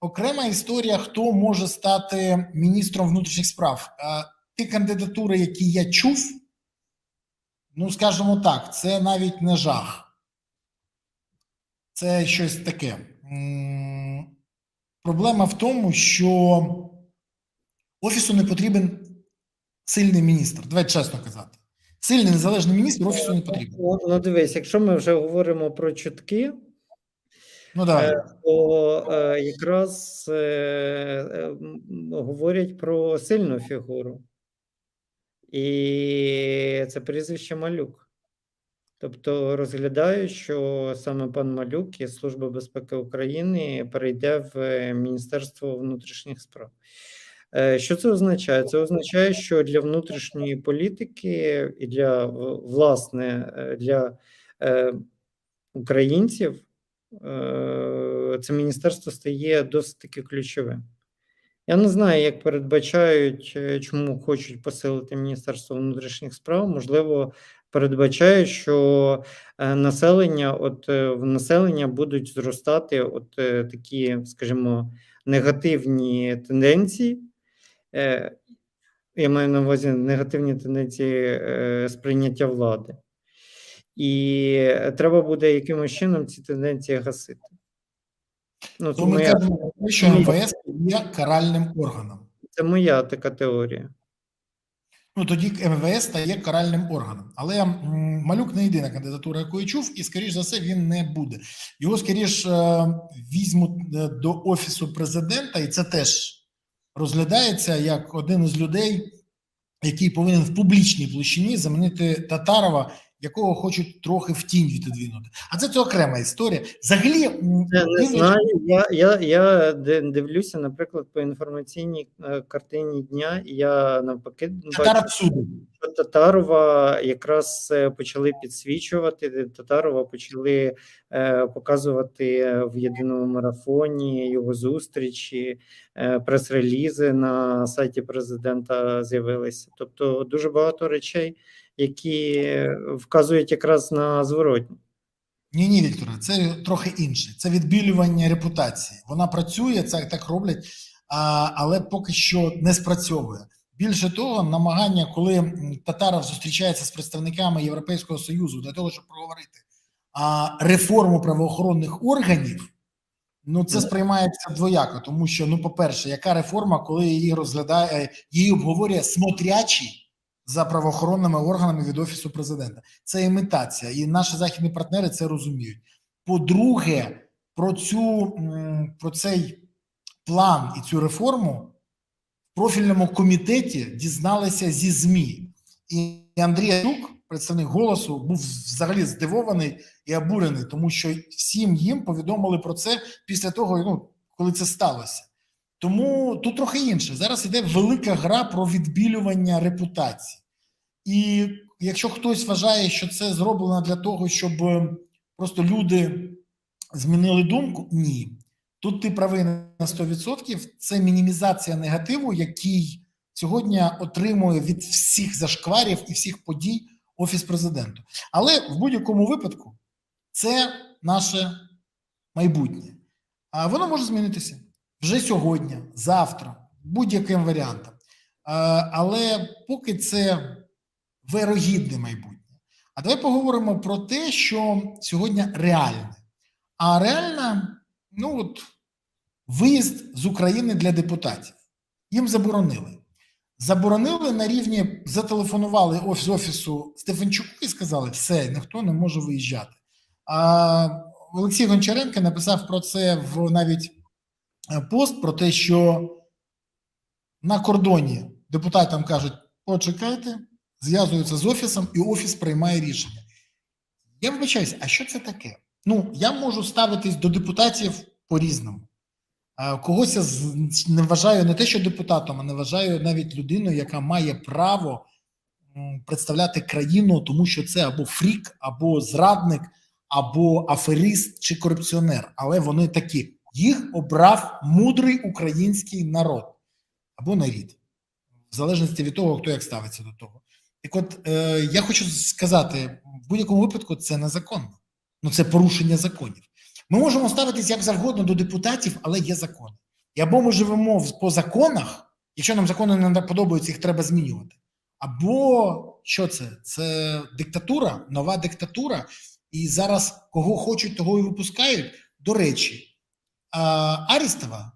окрема історія, хто може стати міністром внутрішніх справ. Ті кандидатури, які я чув, ну скажімо так, це навіть не жах. Це щось таке. Проблема в тому, що офісу не потрібен сильний міністр. Давай чесно казати. Сильний незалежний міністр офісу не потрібен. Ну, ну дивись, якщо ми вже говоримо про чутки, Ну давай. Е, то е, якраз е, говорять про сильну фігуру. І це прізвище Малюк. Тобто розглядають, що саме пан Малюк із Служби безпеки України перейде в Міністерство внутрішніх справ. Що це означає? Це означає, що для внутрішньої політики і для власне для українців це міністерство стає досить таки ключовим. Я не знаю, як передбачають, е, чому хочуть посилити Міністерство внутрішніх справ. Можливо, передбачають, що е, населення, от е, в населення будуть зростати от е, такі, скажімо, негативні тенденції. Е, Я маю на увазі негативні тенденції е, сприйняття влади. І треба буде якимось чином ці тенденції гасити. Ну, це То ми кажемо, що МВС є каральним органом. це моя така теорія. Ну тоді МВС стає каральним органом. Але малюк не єдина кандидатура, яку я чув, і скоріш за все він не буде. Його скоріш е, візьмуть е, до офісу президента, і це теж розглядається як один із людей, який повинен в публічній площині замінити Татарова, якого хочуть трохи в тінь відодвинути. А це це окрема історія. Взагалі, Я не знаю. Я, я, я дивлюся, наприклад, по інформаційній е, картині дня, я навпаки бачу, що Татарова якраз е, почали підсвічувати. Татарова почали е, показувати в єдиному марафоні його зустрічі, е, прес-релізи на сайті президента з'явилися. Тобто дуже багато речей, які вказують якраз на зворотні. Ні, ні, Вікторе, це трохи інше. Це відбілювання репутації. Вона працює, це так роблять, а, але поки що не спрацьовує. Bільше того, намагання, коли Татаров зустрічається з представниками Європейського Союзу для того, щоб проговорити а, реформу правоохоронних органів, ну це сприймається двояко, тому що, ну, по-перше, яка реформа, коли її розглядає, її обговорює смотрячий за правоохоронними органами від офісу президента. Це імітація, і наші західні партнери це розуміють. По-друге, про цю про цей план і цю реформу в профільному комітеті дізналися зі ЗМІ. І Андрій Янук, представник голосу, був взагалі здивований і обурений, тому що всім їм повідомили про це після того, ну, коли це сталося. Тому тут трохи інше. Зараз іде велика гра про відбілювання репутації. І якщо хтось вважає, що це зроблено для того, щоб е, просто люди змінили думку, ні. Тут ти правий на 100%. Це мінімізація негативу, який сьогодні отримує від всіх зашкварів і всіх подій офіс президенту. Але в будь-якому випадку це наше майбутнє. А воно може змінитися вже сьогодні, завтра, будь-яким варіантом. Але поки це вирогідне майбутнє. А давай поговоримо про те, що сьогодні реальне. А реально, ну от виїзд з України для депутатів. Їм заборонили. Заборонили на рівні, зателефонували офіс офісу Стефанчуку і сказали, все, ніхто не може виїжджати. А Олексій Гончаренко написав про це в навіть е, пост про те, що на кордоні депутатам кажуть: почекайте, зв'язуються з офісом, і офіс приймає рішення. Я вибачаюся, а що це таке? Ну, я можу ставитись до депутатів по-різному. Когось я не вважаю не те, що депутатом, а не вважаю навіть людиною, яка має право представляти країну, тому що це або фрік, або зрадник, або аферист чи корупціонер. Але вони такі. Їх обрав мудрий український народ або нарід, в залежності від того, хто як ставиться до того. Так от е, я хочу сказати: в будь-якому випадку це незаконно. Ну це порушення законів. Ми можемо ставитись як завгодно до депутатів, але є закони. І або ми живемо по законах, якщо нам закони не подобаються, їх треба змінювати. Або що це? Це диктатура, нова диктатура. І зараз кого хочуть, того і випускають. До речі, Арістова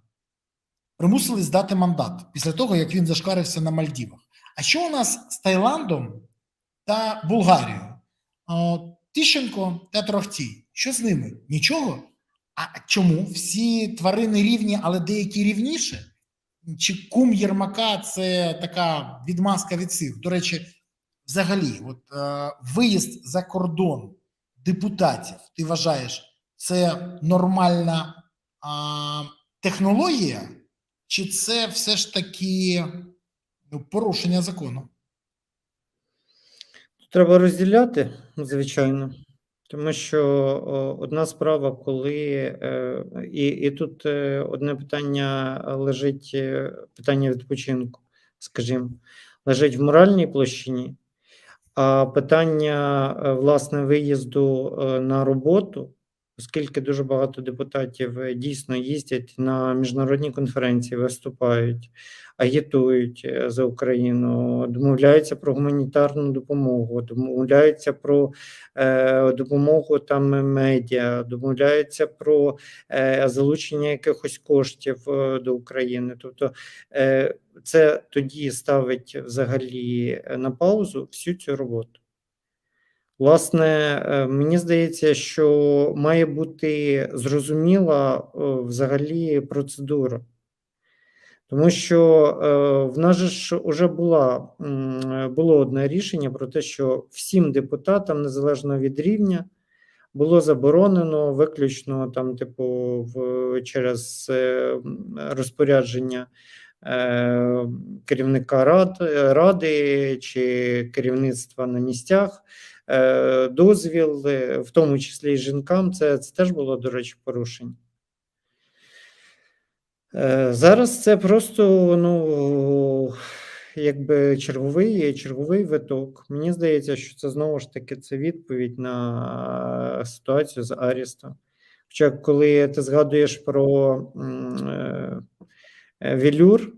примусили здати мандат після того, як він зашкарився на Мальдівах. А що у нас з Таїландом та Болгарією? А, Тищенко та Трохтій. Що з ними? Нічого. А чому всі тварини рівні, але деякі рівніше? Чи кум Єрмака це така відмазка від всіх? До речі, взагалі, от е, виїзд за кордон депутатів, ти вважаєш, це нормальна а, технологія, чи це все ж таки ну, порушення закону? Треба розділяти, звичайно. Тому що одна справа, коли е, і, і тут е, одне питання лежить, е, питання відпочинку, скажімо, лежить в моральній площині, а питання власне виїзду на роботу, оскільки дуже багато депутатів е, дійсно їздять на міжнародні конференції, виступають, агітують е, за Україну, домовляються про гуманітарну допомогу, домовляються про е, допомогу там медіа, домовляються про е, залучення якихось коштів е, до України. Тобто е, це тоді ставить взагалі е, на паузу всю цю роботу. Власне, е, мені здається, що має бути зрозуміла е, взагалі процедура. Тому що е, в нас ж уже була, було одне рішення про те, що всім депутатам, незалежно від рівня, було заборонено виключно там, типу, в, через розпорядження керівника рад, ради чи керівництва на місцях. Е, Дозвіл, в тому числі і жінкам, це, це теж було, до речі, порушення. Е, Зараз це просто ну, якби черговий, черговий виток. Мені здається, що це знову ж таки це відповідь на ситуацію з Арістом. Хоча, коли ти згадуєш про е, Велюр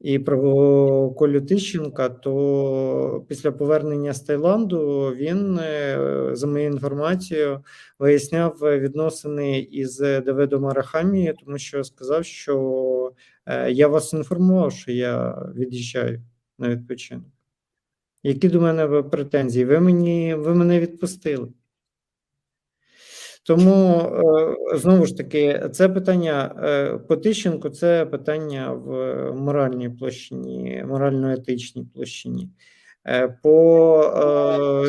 і про Колю Тищенка, то після повернення з Таїланду він, е, за моєю інформацією, виясняв відносини із Давидом Арахамією, тому що сказав, що е, я вас інформував, що я від'їжджаю на відпочинок. Які до мене претензії? Ви мені ви мене відпустили. Тому е, знову ж таки, це питання е, по Тищенку, це питання в моральній площині, морально-етичній площині. Е, По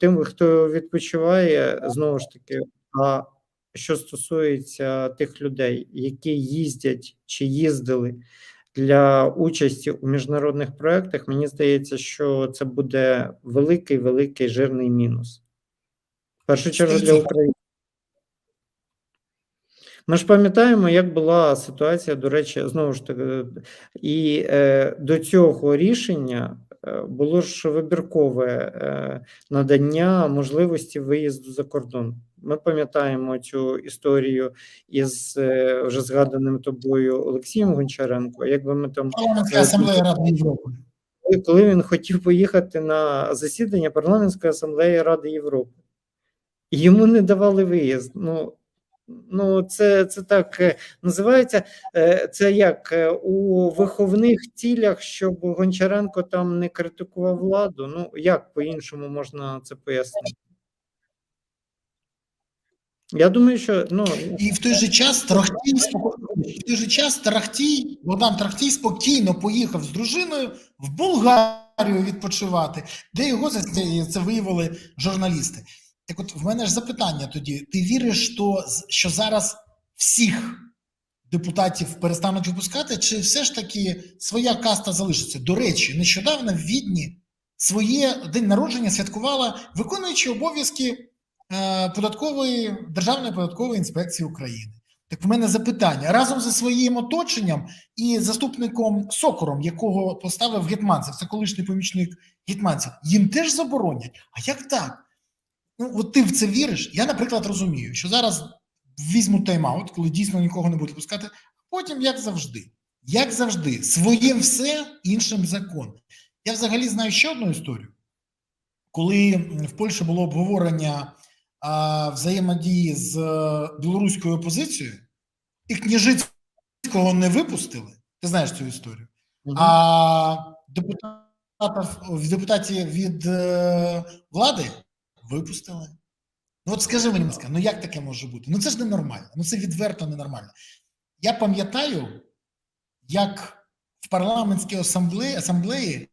тим, хто- відпочиває, знову ж таки, а що стосується тих людей, які їздять чи їздили для участі у міжнародних проєктах, мені здається, що це буде великий, великий жирний мінус. В першу чергу для України. Ми ж пам'ятаємо, як була ситуація, до речі, знову ж таки, і е, до цього рішення е, було ж вибіркове е, надання можливості виїзду за кордон. Ми пам'ятаємо цю історію із е, вже згаданим тобою Олексієм Гончаренко. Якби ми там Парламентська асамблея Ради Європи. коли- він хотів поїхати на засідання парламентської асамблеї Ради Європи, йому не давали виїзд. Ну, ну це, це так е, називається. е, Це як е, у виховних цілях, щоб Гончаренко там не критикував владу. Ну як по-іншому можна це пояснити? Я думаю, що ну І в той же час Тарахтій споко- в той же час Тарахтій, Богдан Тарахтій спокійно поїхав з дружиною в Болгарію відпочивати, де його за це виявили журналісти. Так от в мене ж запитання тоді: ти віриш, що, що зараз всіх депутатів перестануть випускати, чи все ж таки своя каста залишиться? До речі, нещодавно в Відні своє день народження святкувала виконуючи обов'язки е, податкової Державної податкової інспекції України. Так в мене запитання разом зі своїм оточенням і заступником Сокором, якого поставив Гетманцев, це колишній помічник Гетманцев, їм теж заборонять. А як так? Ну, от ти в це віриш? Я, наприклад, розумію, що зараз візьму тайм-аут, коли дійсно нікого не будуть пускати. Потім, як завжди, як завжди, своїм все, іншим закон. Я взагалі знаю ще одну історію, коли в Польщі було обговорення а, взаємодії з е, білоруською опозицією, і Княжицького не випустили. Ти знаєш цю історію. А депутатів, депутатів від е, влади випустили. Ну от скажи мені, Москва, ну як таке може бути? Ну це ж ненормально. Ну це відверто ненормально. Я пам'ятаю, як в парламентській асамблеї, асамблеї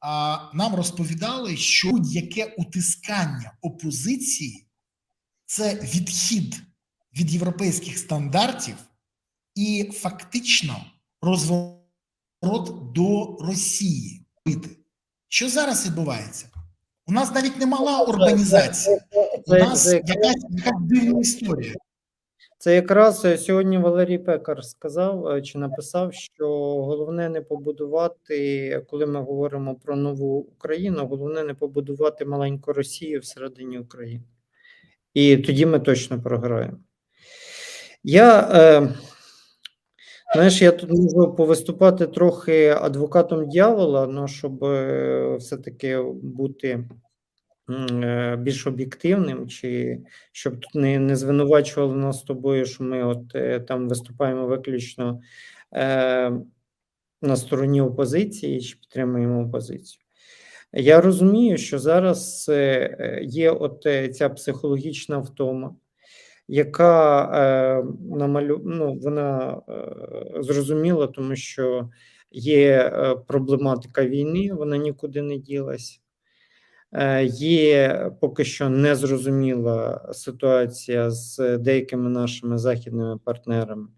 а, нам розповідали, що будь-яке утискання опозиції це відхід від європейських стандартів і фактично розворот до Росії. Що зараз відбувається? У нас навіть не мала урбанізація. У нас якась, якась дивна історія. це якраз е, сьогодні Валерій Пекар сказав е, чи написав, що головне не побудувати, коли ми говоримо про нову Україну, головне не побудувати маленьку Росію всередині України. І тоді ми точно програємо. Я, е, знаєш, я тут можу повиступати трохи адвокатом дьявола, ну, щоб е, все-таки бути е, більш об'єктивним, чи щоб тут не, не звинувачували нас з тобою, що ми от е, там виступаємо виключно е, на стороні опозиції чи підтримуємо опозицію. Я розумію, що зараз є от ця психологічна втома, яка е, намалю... ну, вона е, зрозуміла, тому що є е, проблематика війни, вона нікуди не ділась. Е, Є поки що незрозуміла ситуація з деякими нашими західними партнерами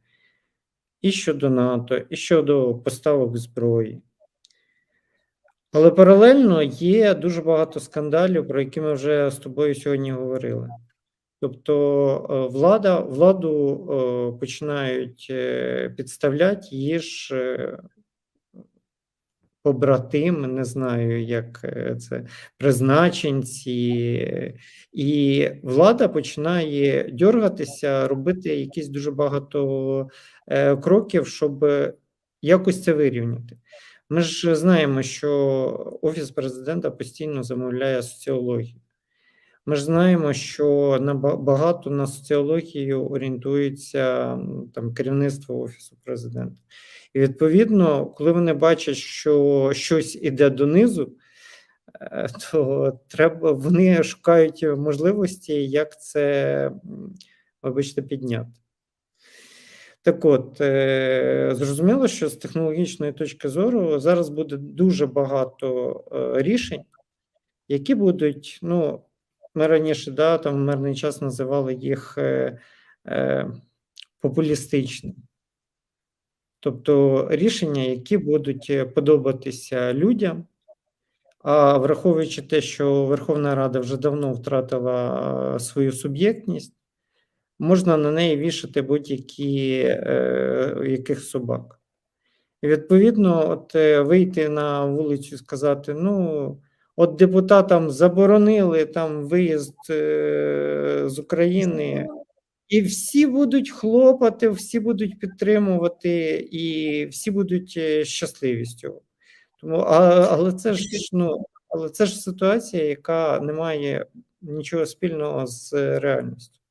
і щодо НАТО, і щодо поставок зброї. Але паралельно є дуже багато скандалів, про які ми вже з тобою сьогодні говорили. Тобто е, влада, владу е, починають е, підставляти її ж побратими, не знаю, як це призначенці, і влада починає дьоргатися, робити якісь дуже багато кроків, щоб якось це вирівняти. Ми ж знаємо, що Офіс президента постійно замовляє соціологію. Ми ж знаємо, що на багато на соціологію орієнтується там керівництво Офісу президента. І відповідно, коли вони бачать, що щось іде донизу, е, то треба вони шукають можливості, як це, вибачте, підняти. Так от, е, зрозуміло, що з технологічної точки зору зараз буде дуже багато е, рішень, які будуть, ну, ми раніше, да, там в мирний час називали їх е, е, популістичними. Тобто рішення, які будуть е, подобатися людям, а враховуючи те, що Верховна Рада вже давно втратила е, свою суб'єктність, можна на неї вішати будь-які е, яких собак. І відповідно, от е, вийти на вулицю і сказати: ну, от депутатам заборонили там виїзд е, з України, і всі будуть хлопати, всі будуть підтримувати, і всі будуть е, щасливі з цього. Тому, а, але це ж ну, але це ж ситуація, яка не має нічого спільного з реальністю.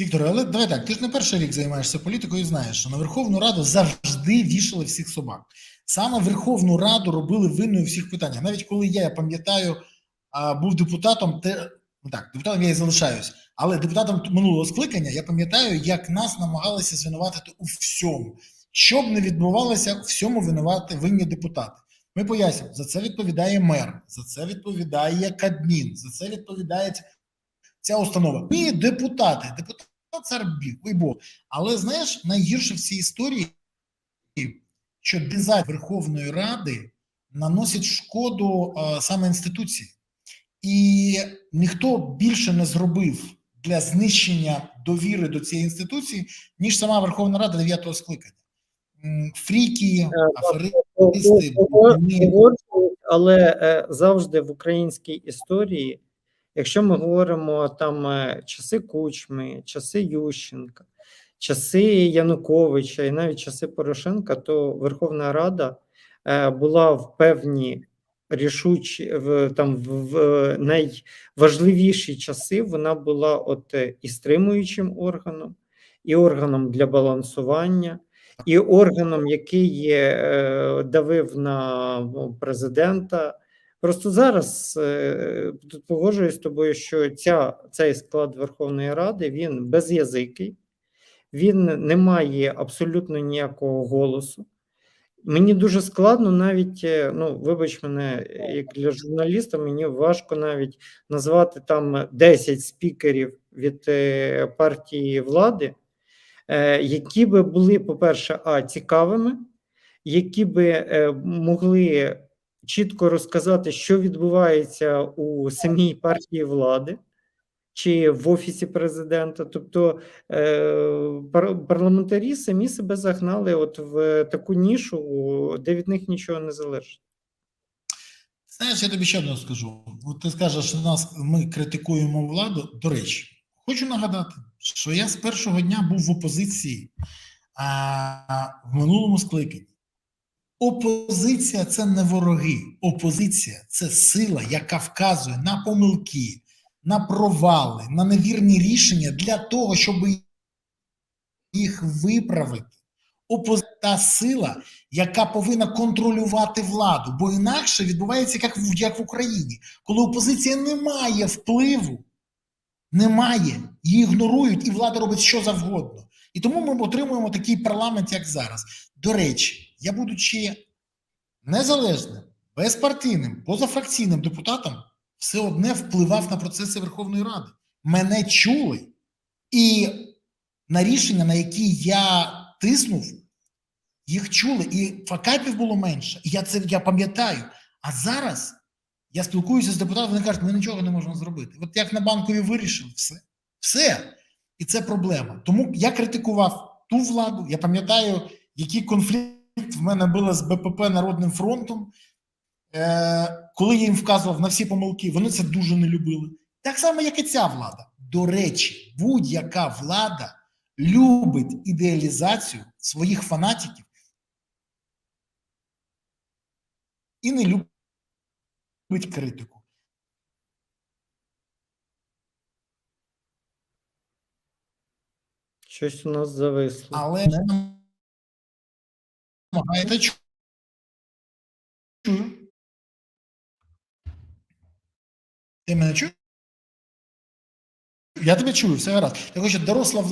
Віктор, але давай так, ти ж не перший рік займаєшся політикою і знаєш, що на Верховну Раду завжди вішали всіх собак. Саме Верховну Раду робили винною всіх питаннях. Навіть коли я, я пам'ятаю, був депутатом, те, ну так, депутатом я і залишаюсь, але депутатом минулого скликання я пам'ятаю, як нас намагалися звинуватити у всьому. Що б не відбувалося, всьому винувати винні депутати. Ми пояснюємо, за це відповідає мер, за це відповідає Кабмін, за це відповідає ця установа. Ми депутати, депутат це ой Бог. Але знаєш, найгірше в цій історії, що дизайн Верховної Ради наносить шкоду е, саме інституції, і ніхто більше не зробив для знищення довіри до цієї інституції, ніж сама Верховна Рада 9-го скликання. Фріки, аферисти, але е, завжди в українській історії, якщо ми говоримо там е, часи Кучми, часи Ющенка, часи Януковича і навіть часи Порошенка, то Верховна Рада е, була в певні рішучі в там в, найважливіші часи. Вона була от е, і стримуючим органом, і органом для балансування, і органом, який давив на ну, президента. Просто зараз е, тут погоджуюсь з тобою, що ця, цей склад Верховної Ради він безязикий, він не має абсолютно ніякого голосу. Мені дуже складно навіть, е, ну, вибач мене, як для журналіста, мені важко навіть назвати там 10 спікерів від е, партії влади, які би були, по-перше, а цікавими, які би могли чітко розказати, що відбувається у самій партії влади чи в офісі президента. Тобто е, пар- парламентарі самі себе загнали от в таку нішу, де від них нічого не залежить. Знаєш, я тобі ще одне скажу. От ти скажеш, що нас ми критикуємо владу. До речі, хочу нагадати, що я з першого дня був в опозиції а, в минулому скликанні. Опозиція це не вороги. Опозиція це сила, яка вказує на помилки, на провали, на невірні рішення для того, щоб їх виправити. Опозиція та сила, яка повинна контролювати владу, бо інакше відбувається як в, як в Україні, коли опозиція не має впливу, немає, її ігнорують, і влада робить що завгодно. І тому ми отримуємо такий парламент, як зараз. До речі, я будучи незалежним, безпартійним, позафракційним депутатом, все одне впливав на процеси Верховної Ради. Мене чули, і на рішення, на які я тиснув, їх чули, і факапів було менше. І я це я пам'ятаю. А зараз я спілкуюся з депутатами, вони кажуть, ми нічого не можемо зробити. От як на банкові вирішили, все. Все. І це проблема. Тому я критикував ту владу. Я пам'ятаю, який конфлікт в мене було з БПП Народним фронтом. Е, коли я їм вказував на всі помилки, вони це дуже не любили. Так само, як і ця влада. До речі, будь-яка влада любить ідеалізацію своїх фанатиків і не любить критику. Щось у нас зависло. Але чу- чую. Ти мене чуєш? Я тебе чую, все гаразд. Я хочу доросла.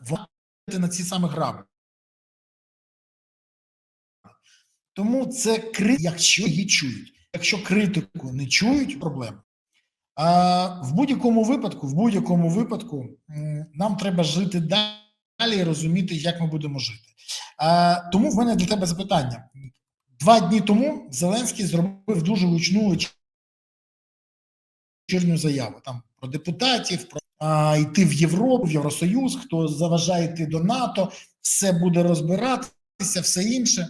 Влада на ці самі граби. Тому це критика, якщо її чують. Якщо критику не чують, проблема. В будь-якому випадку, в будь-якому випадку, нам треба жити далі і розуміти, як ми будемо жити. Тому в мене для тебе запитання. Два дні тому Зеленський зробив дуже гучну вечірню заяву там про депутатів, про а, йти в Європу, в Євросоюз, хто заважає йти до НАТО, все буде розбиратися, все інше.